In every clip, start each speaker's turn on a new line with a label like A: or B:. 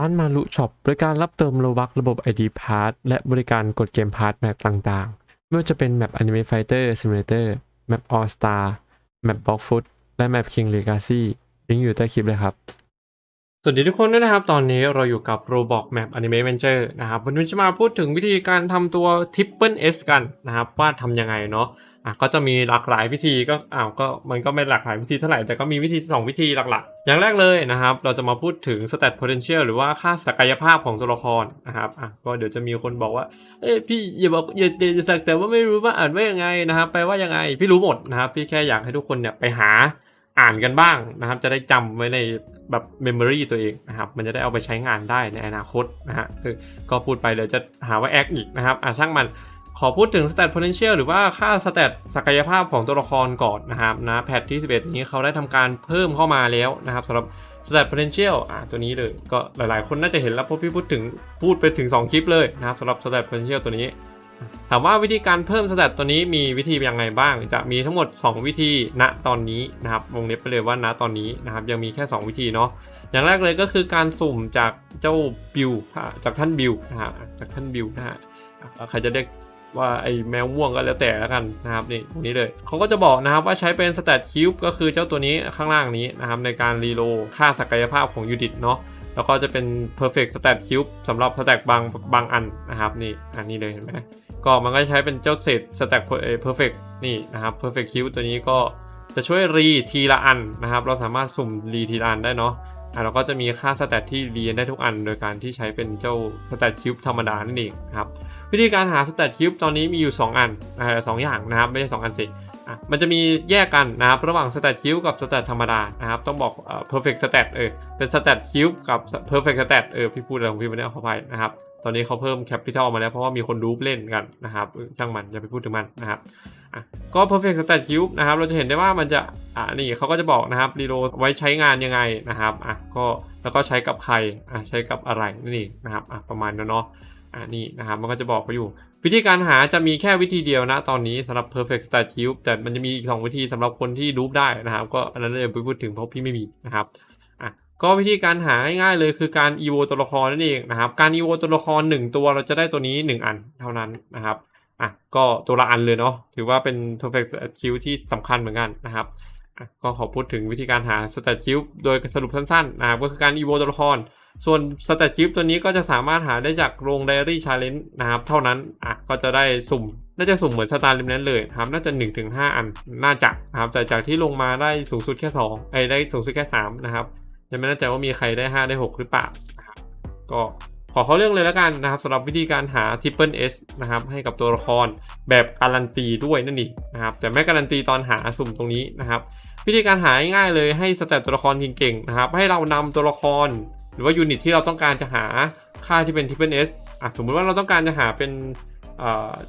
A: ร้านมารุช็อปบริการรับเติมโลบักระบบ ID Pass และบริการกดเกมพาร์ทแมปต่างๆ ไม่ว่าจะเป็นแมป Anime Fighter Simulator แมป All Star แมป Block Foot และแมป King Legacy ลิงก์อยู่ใต้คลิปเลยครับ สวัสดีทุกคนด้วยนะครับ ตอนนี้เราอยู่กับ Roblox Map Anime Adventure นะครับ วันนี้จะมาพูดถึงวิธีการทำตัว Triple S กันนะครับ ว่าทำยังไงเนาะ อะก็จะมีหลากหลายวิธีก็อ้าวก็มันก็ไม่หลากหลายวิธีเท่าไหร่แต่ก็มีวิธี 2 วิธีหลักๆ อย่างแรกเลยนะครับ เราจะมาพูดถึง Stat Potential หรือว่าค่าศักยภาพของตัวละครนะครับอะก็เดี๋ยวจะมีคนบอกว่าเอ้ยพี่อย่าบอกอย่าอย่าสักแต่ว่าไม่รู้ว่าอ่านว่ายังไงนะครับแปลว่ายังไงพี่รู้หมดนะครับพี่แค่อยากให้ทุกคนเนี่ยไปหาอ่านกันบ้างนะครับ จะได้จำไว้ในแบบเมมโมรีตัวเองนะครับมันจะได้เอาไปใช้งานได้ในอนาคตนะฮะคือก็พูดไปเดี๋ยวจะหาว่าแอคอีกนะครับอะช่างมัน ขอพูดถึง stat potential หรือว่าค่า stat ศักยภาพของตัวละครก่อนนะครับนะแพทที่ 11 นี้เขาได้ทำการเพิ่มเข้ามาแล้วนะครับสำหรับ stat potential อะตัวนี้เลยก็หลายๆ คนน่าจะเห็นแล้วเพราะพี่พูดถึงพูดไปถึง 2 คลิปเลยนะครับสำหรับ stat potential ตัวนี้ ถามว่าวิธีการเพิ่ม stat ตัวนี้มีวิธียังไงบ้าง จะมีทั้งหมด 2 วิธีณตอนนี้นะครับวงเล็บไปเลยว่าณตอนนี้นะครับยังมีแค่ 2 วิธีเนาะอย่างแรกเลยก็คือการสุ่มจากเจ้าบิวจากท่านบิวนะฮะจากท่านบิวนะฮะอะใครจะเรียก ว่าไอ้แมวม่วงก็แล้วแต่แล้วกันนะครับนี่ตรงนี้เลยเขาก็จะบอกนะครับว่าใช้เป็นสแตทคิวบ์ก็คือเจ้าตัวนี้ข้างล่างนี้นะครับในการรีโลค่าศักยภาพของยูนิตเนาะแล้วก็จะเป็น perfect stat cube สำหรับสแต็กบางบางอันนะครับนี่อันนี้เลยเห็นไหมก็มันก็ใช้เป็นเจ้าเศษสแต็ก perfect นี่นะครับ perfect cube ตัวนี้ก็จะช่วยรีทีละอันนะครับ เราสามารถสุ่มรีทีละอันได้เนาะอะเราก็จะมีค่าสแตทที่รีได้ทุกอัน โดยการที่ใช้เป็นเจ้าสแตทคิวธรรมดานั่นเองนะครับ วิธีการหา stat cube ตอนนี้มีอยู่ 2 อันอ่าสองอย่างนะครับ ไม่ใช่2อันสิอะมันจะมีแยกกันนะครับระหว่าง stat cube กับ stat ธรรมดานะครับต้องบอกเอ่อ perfect stat เออเป็น stat cube กับ perfect stat เออพี่พูดอะไรของพี่ไม่ได้เอาเข้าไปนะครับตอนนี้เขาเพิ่ม capital มาแล้วเพราะว่ามีคนรูปเล่นกันนะครับช่างมันอย่าไปพูดถึงมันนะครับอะก็ perfect stat cube นะครับเราจะเห็นได้ว่ามันจะอ่านี่เขาก็จะบอกนะครับรีโลดไว้ใช้งานยังไงนะครับอะก็แล้วก็ใช้กับใครอะใช้กับอะไรนั่นเองนะครับอะประมาณนั้นเนาะ อ่านี่นะครับมันก็จะบอกไปอยู่ วิธีการหาจะมีแค่วิธีเดียวนะตอนนี้สำหรับ perfect stat cube แต่มันจะมีอีกสองวิธีสำหรับคนที่รูปได้นะครับ ก็อันนั้นเลยไปพูดถึงเพราะพี่ไม่มีนะครับอะก็วิธีการหาง่ายๆเลยคือการ evo ตัวละครนั่นเองนะครับการ evo ตัวละคร 1 ตัวเราจะได้ตัวนี้ 1 อันเท่านั้นนะครับอะก็ตัวละอันเลยเนาะถือว่าเป็น perfect stat cube ที่สำคัญเหมือนกันนะครับอะก็ขอพูดถึงวิธีการหา stat cube โดยสรุปสั้นๆนะครับก็คือการ evo ตัวละคร ส่วน Stat Cube ตัวนี้ก็จะสามารถหาได้จากโรงไดอารี่ชาเลนจ์นะครับ เท่านั้นอะก็จะได้สุ่ม น่าจะสุ่มเหมือนสตาร์ลิมนั้นเลยครับน่าจะ 1-5 อันน่าจะนะครับแต่จากที่ลงมาได้สูงสุดแค่2ไอ้ได้สูงสุดแค่ 3 นะครับยังไม่แน่ใจว่ามีใครได้ 5 ได้ 6 หรือเปล่านะครับก็ ขอเขาเรื่องเลยแล้วกันนะครับสำหรับวิธีการหา Triple S นะครับให้กับตัวละครแบบการันตีด้วยนั่นเองนะครับแต่ไม่การันตีตอนหาสุ่มตรงนี้นะครับ วิธีการหาง่ายเลยให้สแตทตัวละครเก่งๆนะครับให้เรานำตัวละคร หรือว่ายูนิตที่เราต้องการจะหาค่าที่เป็น Triple S อะสมมุติว่าเราต้องการจะหาเป็น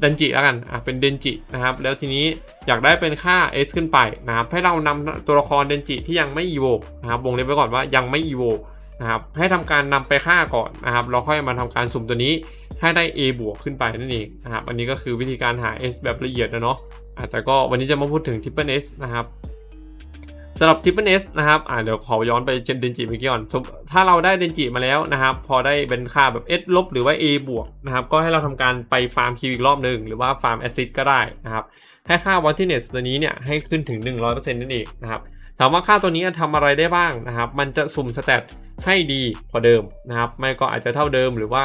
A: เดนจิแล้วกันอะเป็นเดนจินะครับแล้วทีนี้อยากได้เป็นค่า S ขึ้นไปนะครับให้เรานำตัวละครเดนจิที่ยังไม่ evo นะครับวงเล็บไว้ก่อนว่ายังไม่ evo นะครับให้ทำการนำไปค่าก่อนนะครับเราค่อยมาทำการสุ่มตัวนี้ให้ได้ A บวกขึ้นไปนั่นเองนะครับอันนี้ก็คือวิธีการหา S แบบละเอียดนะเนาะแต่ก็วันนี้จะมาพูดถึง Triple S นะครับสำหรับ Triple S นะครับอ่าเดี๋ยวขอย้อนไปเจนเดนจิเมื่อกี้ก่อน ถ้าเราได้เดนจิมาแล้วนะครับ พอได้เป็นค่าแบบ S ลบหรือว่า A บวกนะครับ ก็ให้เราทำการไปฟาร์มคิวอีกรอบหนึ่งหรือว่าฟาร์มแอซิดก็ได้นะครับ ให้ค่า w a t t i n e s s ตัวนี้เนี่ยให้ขึ้นถึง 100%นั่นเองนะครับ ถามว่าค่าตัวนี้ทำอะไรได้บ้างนะครับ มันจะสุ่มสเตตให้ดีกว่าเดิมนะครับ ไม่ก็อาจจะเท่าเดิมหรือว่า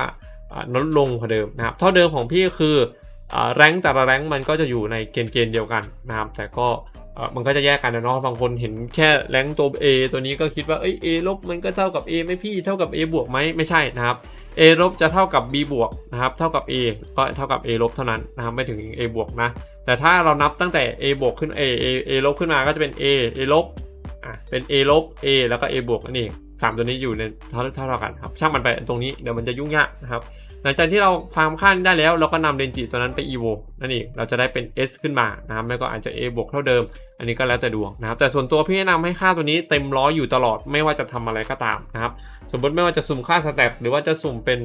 A: ลดลงกว่าเดิมนะครับ เท่าเดิมของพี่คือแรงแต่ละแรงมันก็จะอยู่ในเกณฑ์เกณฑ์เดียวกันนะครับ แต่ก็มันก็จะแยกกันนะเนาะ บางคนเห็นแค่แรงตัว A ตัวนี้ก็คิดว่าเอ้ย A ลบมันก็เท่ากับ A ไม่พี่ เท่ากับ A บวกไหมไม่ใช่นะครับ A ลบจะเท่ากับ B บวกนะครับ เท่ากับ A ก็เท่ากับ A ลบเท่านั้นนะครับ ไม่ถึง A บวกนะ แต่ถ้าเรานับตั้งแต่ A บวกขึ้น A A A ลบขึ้นมาก็จะเป็น A A ลบอะ เป็น A ลบ A แล้วก็ A บวกนั่นเองสามตัวนี้อยู่ในเท่าเท่ากันครับ ช่างมันไปตรงนี้เดี๋ยวมันจะยุ่งยากนะครับ หลังจากที่เราฟาร์มขั้นได้แล้ว เราก็นำเรนจิตัวนั้นไป evo นั่นเอง เราจะได้เป็น S ขึ้นมานะครับไม่ก็อาจจะ A บวกเท่าเดิม อันนี้ก็แล้วแต่ดวงนะครับ แต่ส่วนตัวพี่แนะนำให้ค่าตัวนี้เต็มร้อยอยู่ตลอด ไม่ว่าจะทำอะไรก็ตามนะครับ สมมติไม่ว่าจะสุ่มค่าสแตทหรือว่าจะสุ่มเป็น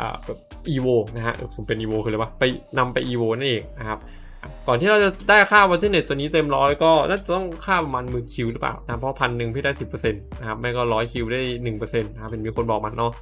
A: อ่าแบบ evo นะฮะสุ่มเป็น evo คืออะไรวะ ไปนำไป evo นั่นเองนะครับ ก่อนที่เราจะได้ค่าวัตถุเน็ตตัวนี้เต็มร้อยก็น่าจะต้องค่าประมาณหมื่นคิวหรือเปล่านะเพราะพันหนึ่งพี่ได้สิบเปอร์เซ็นต์นะครับไม่ก็ร้อยคิวได้หนึ่งเปอร์เซ็นต์นะครับเป็นมีคนบอกมันเนาะ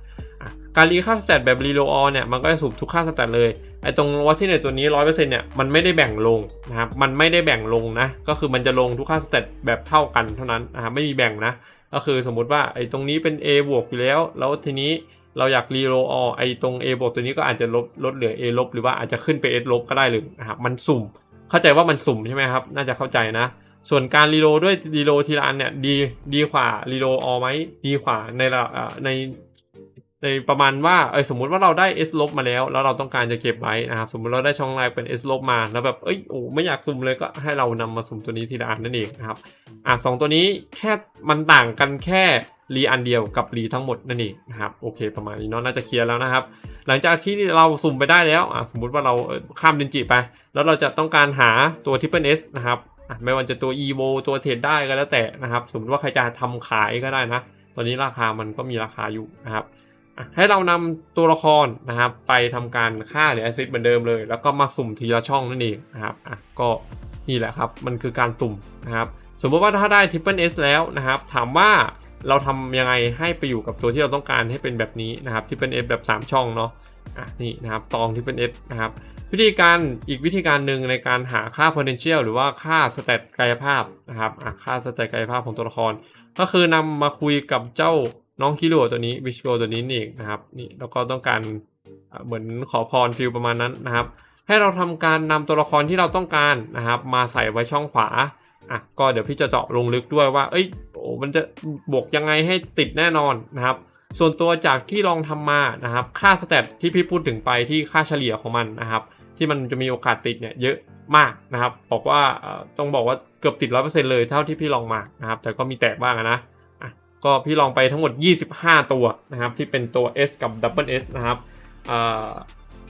A: การรีค่าสแตทแบบรีโลออเนี่ยมันก็จะสูบทุกค่าสแตทเลยไอ้ตรงวัตถุเน็ตตัวนี้ร้อยเปอร์เซ็นต์เนี่ยมันไม่ได้แบ่งลงนะครับมันไม่ได้แบ่งลงนะก็คือมันจะลงทุกค่าสแตทแบบเท่ากันเท่านั้นนะครับไม่มีแบ่งนะ ก็คือสมมติว่าไอ้ตรงนี้เป็น A บวกอยู่แล้ว แล้วทีนี้ เราอยากรีโลออไอ้ตรง A บวกตัวนี้ก็อาจจะลดลดเหลือ A ลบหรือว่าอาจจะขึ้นไป S ลบก็ได้หรือนะครับมันสุ่ม เข้าใจว่ามันสุ่มใช่ไหมครับ น่าจะเข้าใจนะ ส่วนการรีโลด้วยรีโลทีละอันเนี่ยดีดีกว่ารีโลออไหมดีกว่าในระเอ่อใน ในประมาณว่าเออสมมุติว่าเราได้ S ลบมาแล้ว แล้วเราต้องการจะเก็บไว้นะครับ สมมุติเราได้ช่องแรกเป็น S ลบมาแล้วแบบเอ้ยโอ้ไม่อยากสุ่มเลยก็ให้เรานำมาสุ่มตัวนี้ทีละอันนั่นเองนะครับอะสองตัวนี้แค่มันต่างกันแค่รีอันเดียวกับรีทั้งหมดนั่นเองนะครับโอเคประมาณนี้เนาะน่าจะเคลียร์แล้วนะครับ หลังจากที่เราสุ่มไปได้แล้วอะสมมุติว่าเราข้ามเดนจิไป แล้วเราจะต้องการหาตัว Triple S นะครับไม่ว่าจะตัว EVO ตัวเทรดได้ก็แล้วแต่นะครับ สมมติว่าใครจะทำขายก็ได้นะ ตอนนี้ราคามันก็มีราคาอยู่นะครับ ให้เรานำตัวละครนะครับไปทำการค่าหรือแอซิดเหมือนเดิมเลย แล้วก็มาสุ่มทีละช่องนั่นเองนะครับอะก็นี่แหละครับมันคือการสุ่มนะครับสมมติว่าถ้าได้ Triple S แล้วนะครับถามว่าเราทำยังไงให้ไปอยู่กับตัวที่เราต้องการให้เป็นแบบนี้นะครับ Triple S แบบ 3 ช่องเนาะอะนี่นะครับตอง Triple S นะครับวิธีการอีกวิธีการหนึ่งในการหาค่า potential หรือว่าค่าสเตตกายภาพนะครับอะค่าสเตตกายภาพของตัวละคร ก็คือนำมาคุยกับเจ้า น้องคิโรตัวนี้วิชโกตัวนี้นี่เองนะครับนี่แล้วก็ต้องการเหมือนขอพรฟิลประมาณนั้นนะครับ ให้เราทำการนำตัวละครที่เราต้องการนะครับ มาใส่ไว้ช่องขวาอะก็เดี๋ยวพี่จะเจาะลงลึกด้วยว่า เอ้ยโอ้มันจะบวกยังไงให้ติดแน่นอนนะครับ ส่วนตัวจากที่ลองทำมานะครับ ค่าสเตตที่พี่พูดถึงไปที่ค่าเฉลี่ยของมันนะครับ ที่มันจะมีโอกาสติดเนี่ยเยอะมากนะครับ บอกว่าเอ่อต้องบอกว่าเกือบติดร้อเปอร์เซ็นต์เลยเท่าที่พี่ลองมานะครับ แต่ก็มีแตกบ้างนะ ก็พี่ลองไปทั้งหมด 25 ตัวนะครับที่เป็นตัว S กับ Double S นะครับ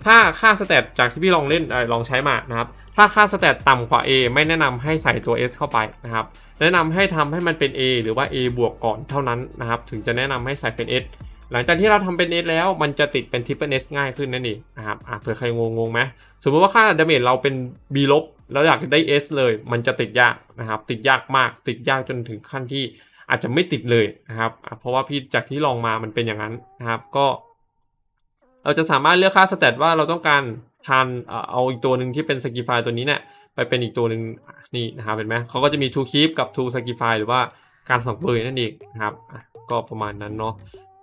A: ถ้าค่าสเตตจากที่พี่ลองเล่นลองใช้มานะครับ ถ้าค่าสเตตต่ำกว่า A ไม่แนะนำให้ใส่ตัว S เข้าไปนะครับ แนะนำให้ทำให้มันเป็น A หรือว่า A บวกก่อนเท่านั้นนะครับ ถึงจะแนะนำให้ใส่เป็น S หลังจากที่เราทำเป็น S แล้วมันจะติดเป็น Triple S ง่ายขึ้นนั่นเองนะครับเผื่อใครงงงไหมสมมติว่าค่าดาเมจเราเป็น B ลบแล้วอยากได้ S เลย มันจะติดยากนะครับ ติดยากมาก ติดยากจนถึงขั้นที่ อาจจะไม่ติดเลยนะครับ เพราะว่าพี่จากที่ลองมามันเป็นอย่างนั้นนะครับก็ เราจะสามารถเลือกค่าสเตตว่าเราต้องการทานเอาอีกตัวหนึ่งที่เป็นสกิฟายตัวนี้เนี่ยไปเป็นอีกตัวหนึ่งนี่นะครับเห็นไหมเขาก็จะมี to keep กับ to sacrifice หรือว่าการสังเวยนั่นเองนะครับก็ประมาณนั้นเนาะ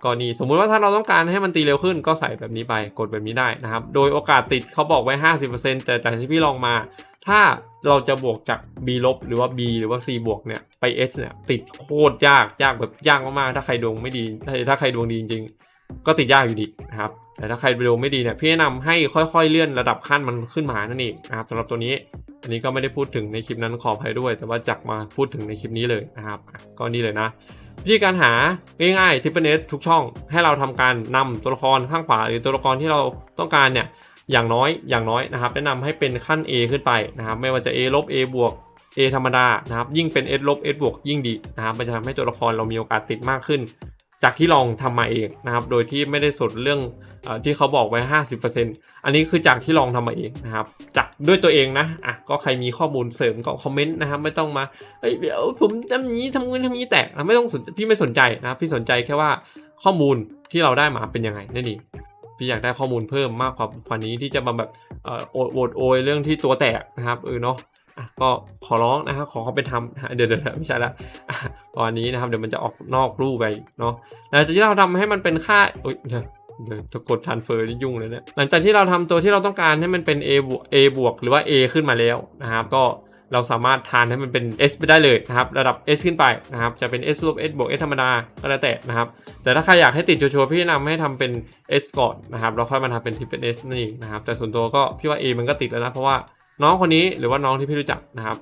A: ก็นี่สมมุติว่าถ้าเราต้องการให้มันตีเร็วขึ้นก็ใส่แบบนี้ไปกดแบบนี้ได้นะครับ โดยโอกาสติดเขาบอกไว้ 50%แต่จากที่พี่ลองมา ถ้าเราจะบวกจาก B ลบหรือว่า B หรือว่า C บวกเนี่ยไป S เนี่ยติดโคตรยากยากแบบยากมากๆถ้าใครดวงไม่ดีถ้าถ้าใครดวงดีจริงๆ ก็ติดยากอยู่ดีนะครับแต่ถ้าใครดวงไม่ดีเนี่ยพี่แนะนำให้ค่อยๆเลื่อนระดับขั้นมันขึ้นมานั่นเองนะครับสำหรับตัวนี้อันนี้ก็ไม่ได้พูดถึงในคลิปนั้นขออภัยด้วย แต่ว่าจักมาพูดถึงในคลิปนี้เลยนะครับก็นี่เลยนะวิธีการหาง่ายๆทิปเปิลเนทุกช่องให้เราทำการนำตัวละครข้างขวาหรือตัวละครที่เราต้องการเนี่ย อย่างน้อยอย่างน้อยนะครับ แนะนำให้เป็นขั้น A ขึ้นไปนะครับ ไม่ว่าจะ A ลบ A บวก A ธรรมดานะครับ ยิ่งเป็น S ลบ S บวกยิ่งดีนะครับ มันจะทำให้ตัวละครเรามีโอกาสติดมากขึ้น จากที่ลองทำมาเองนะครับ โดยที่ไม่ได้สนเรื่องอที่เขาบอกไว้ 50%อันนี้คือจากที่ลองทำมาเองนะครับ จากด้วยตัวเองนะอะก็ใครมีข้อมูลเสริมก็คอมเมนต์นะครับ ไม่ต้องมาเอ้ยเดี๋ยวผมทำอย่างนี้ทำเงินทำอย่างนี้แต่ไม่ต้องสนพี่ไม่สนใจนะครับพี่สนใจแค่ว่าข้อมูลที่เราได้มาเป็นยังไงนั่นเอง พี่อยากได้ข้อมูลเพิ่มมากกว่าวันนี้ที่จะมาแบบเอ่อโอดโอดโอยเรื่องที่ตัวแตกนะครับเออเนาะก็ขอร้องนะครับขอเขาไปทำเดี๋ยวเดี๋ยวไม่ใช่ละตอนนี้นะครับเดี๋ยวมันจะออกนอกรูปไปเนาะหลังจากที่เราทำให้มันเป็นค่าเอ้ยเดี๋ยวเดี๋ยวจะกด transfer นี่ยุ่งเลยเนี่ยหลังจากที่เราทำตัวที่เราต้องการให้มันเป็น A บวก A บวกหรือว่า A ขึ้นมาแล้วนะครับก็ เราสามารถทานให้มันเป็น S ไปได้เลยนะครับระดับ S ขึ้นไปนะครับจะเป็น S ลบ S บวก S ธรรมดาก็แล้วแต่นะครับแต่ถ้าใครอยากให้ติดชัวร์ๆพี่แนะนำให้ทำเป็น S ก่อนนะครับแล้วค่อยมาทำเป็นที่เป็น S นี่นเองนะครับแต่ส่วนตัวก็พี่ว่า A มันก็ติดแล้วนะเพราะว่าน้องคนนี้หรือว่าน้องที่พี่รู้จักนะครับ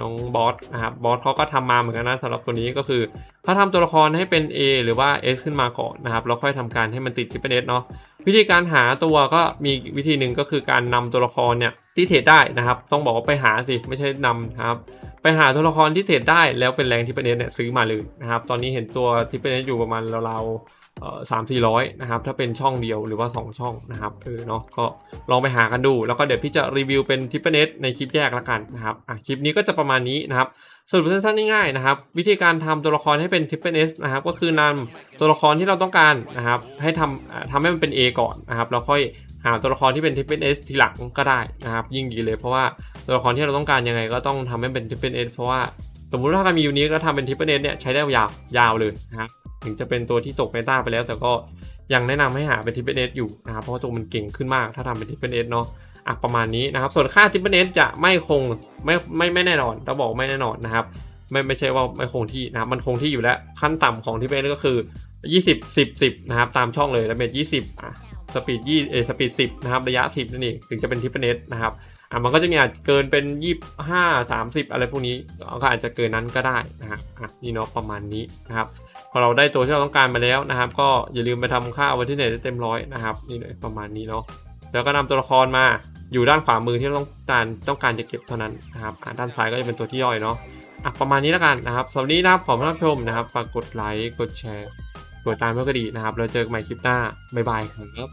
A: น้องบอสนะครับบอสเขาก็ทำมาเหมือนกันนะสำหรับตัวนี้ก็คือเขาทำตัวละครให้เป็น A หรือว่า S ขึ้นมาก่อนนะครับแล้วค่อยทำการให้มันติดที่เป็น S เนาะ วิธีการหาตัวก็มีวิธีหนึ่งก็คือการนำตัวละครเนี่ยที่เทรดได้นะครับ ต้องบอกว่าไปหาสิไม่ใช่นำนะครับ ไปหาตัวละครที่เทรดได้แล้วเป็นแรงที่เปนเนสเนี่ยซื้อมาเลยนะครับ ตอนนี้เห็นตัวที่เปนเนสอยู่ประมาณราวเอ่อสามสี่ร้อยนะครับ ถ้าเป็นช่องเดียวหรือว่า 2 ช่องนะครับ เออเนาะก็ลองไปหากันดู แล้วก็เดี๋ยวพี่จะรีวิวเป็นทิปเปเน็ตในคลิปแยกละกันนะครับอะคลิปนี้ก็จะประมาณนี้นะครับสรุปสั้นๆง่ายๆนะครับ วิธีการทำตัวละครให้เป็นทิปเปเน็ตนะครับ ก็คือนำตัวละครที่เราต้องการนะครับ ให้ทำทำให้มันเป็น A ก่อนนะครับแล้วค่อยหาตัวละครที่เป็นทิปเปเน็ตทีหลังก็ได้นะครับ ยิ่งดีเลยเพราะว่า ตัวละครที่เราต้องการยังไงก็ต้องทำให้เป็นทิปเปอร์เน็ตเพราะว่าสมมติว่าถ้ามียูนิคแล้วทำเป็นทิปเปอร์เน็ตเนี่ยใช้ได้ยาวยาวเลยนะครับถึงจะเป็นตัวที่ตกเมตาไปแล้ว แต่ก็ยังแนะนำให้หาเป็นทิปเปิลเอสอยู่นะครับเพราะว่าตัวมันเก่งขึ้นมากถ้าทำเป็นทิปเปิลเอสเนาะอะประมาณนี้นะครับ ส่วนค่าทิปเปิลเอสจะไม่คงไม่ไม่ไม่แน่นอนต้องบอกไม่แน่นอนนะครับไม่ไม่ใช่ว่าไม่คงที่นะครับมันคงที่อยู่แล้วขั้นต่ำของทิปเปิลเอสก็คือ 20 10 10นะครับตามช่องเลยแล้วเมจ20อะสปีดยี่เอสปีด10นะครับระยะ 10นั่นเองถึงจะเป็นทิปเปิลเอสนะครับ อะมันก็จะมีอาจเกินเป็น25 30อะไรพวกนี้ก็อาจจะเกินนั้นก็ได้นะครับอะนี่เนาะประมาณนี้นะครับพอเราได้ตัวที่เราต้องการมาแล้วนะครับ ก็อย่าลืมไปทำค่าเอาไว้ที่ไหนได้เต็มร้อยนะครับนี่เลยประมาณนี้เนาะแล้วก็นำตัวละครมาอยู่ด้านขวามือที่เราต้องการต้องการจะเก็บเท่านั้นนะครับด้านซ้ายก็จะเป็นตัวที่ย่อยเนาะอะประมาณนี้แล้วกันนะครับสำหรับนี้นะครับขอบคุณรับชมนะครับฝากกดไลค์กดแชร์กดตามเพื่อกระดีนะครับแล้วเจอกันใหม่คลิปหน้าบ๊ายบายครับ